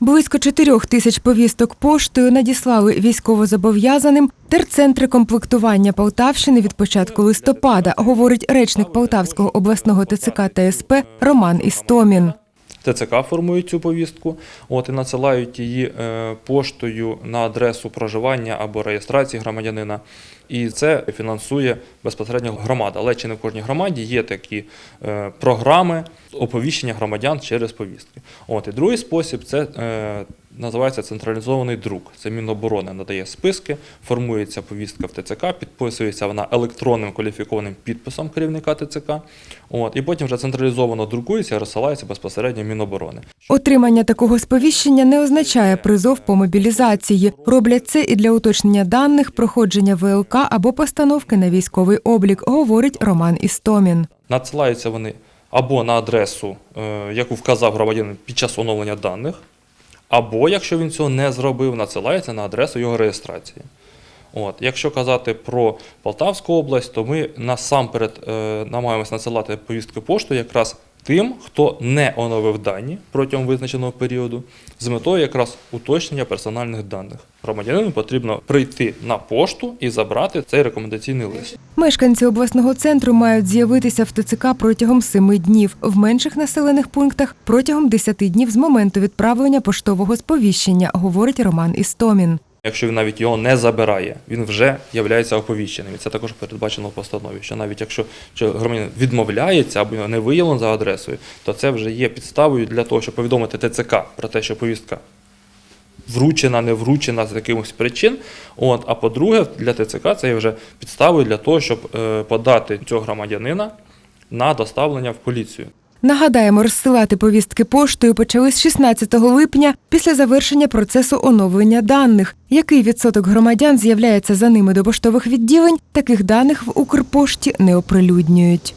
Близько чотирьох тисяч повісток поштою надіслали військовозобов'язаним терцентри комплектування Полтавщини від початку листопада, говорить речник Полтавського обласного ТЦК ТСП Роман Істомін. ТЦК формують цю повістку, от і надсилають її е, поштою на адресу проживання або реєстрації громадянина. І це фінансує безпосередньо громада. Але чи не в кожній громаді є такі е, програми оповіщення громадян через повістки. От і другий спосіб це е, називається централізований друк. Це Міноборони надає списки, формується повістка в ТЦК, підписується вона електронним кваліфікованим підписом керівника ТЦК. От і потім вже централізовано друкується і розсилається безпосередньо Міноборони. Отримання такого сповіщення не означає призов по мобілізації. Роблять це і для уточнення даних, проходження ВЛК або постановки на військовий облік, говорить Роман Істомін. Надсилаються вони або на адресу, е, яку вказав громадянин під час оновлення даних, або, якщо він цього не зробив, надсилається на адресу його реєстрації. От. Якщо казати про Полтавську область, то ми насамперед е, намагаємося надсилати повістки пошту якраз тим, хто не оновив дані протягом визначеного періоду, з метою якраз уточнення персональних даних. Громадянину потрібно прийти на пошту і забрати цей рекомендаційний лист. Мешканці обласного центру мають з'явитися в ТЦК протягом семи днів, в менших населених пунктах протягом 10 днів з моменту відправлення поштового сповіщення, говорить Роман Істомін. Якщо він навіть його не забирає, він вже є оповіщеним. І це також передбачено в постанові. Що навіть якщо громадянин відмовляється або не виявлено за адресою, то це вже є підставою для того, щоб повідомити ТЦК про те, що повістка вручена, не вручена з якихось причин. От, а по-друге, для ТЦК це є вже підставою для того, щоб е, подати цього громадянина на доставлення в поліцію. Нагадаємо, розсилати повістки поштою почали з 16 липня після завершення процесу оновлення даних. Який відсоток громадян з'являється за ними до поштових відділень, таких даних в Укрпошті не оприлюднюють.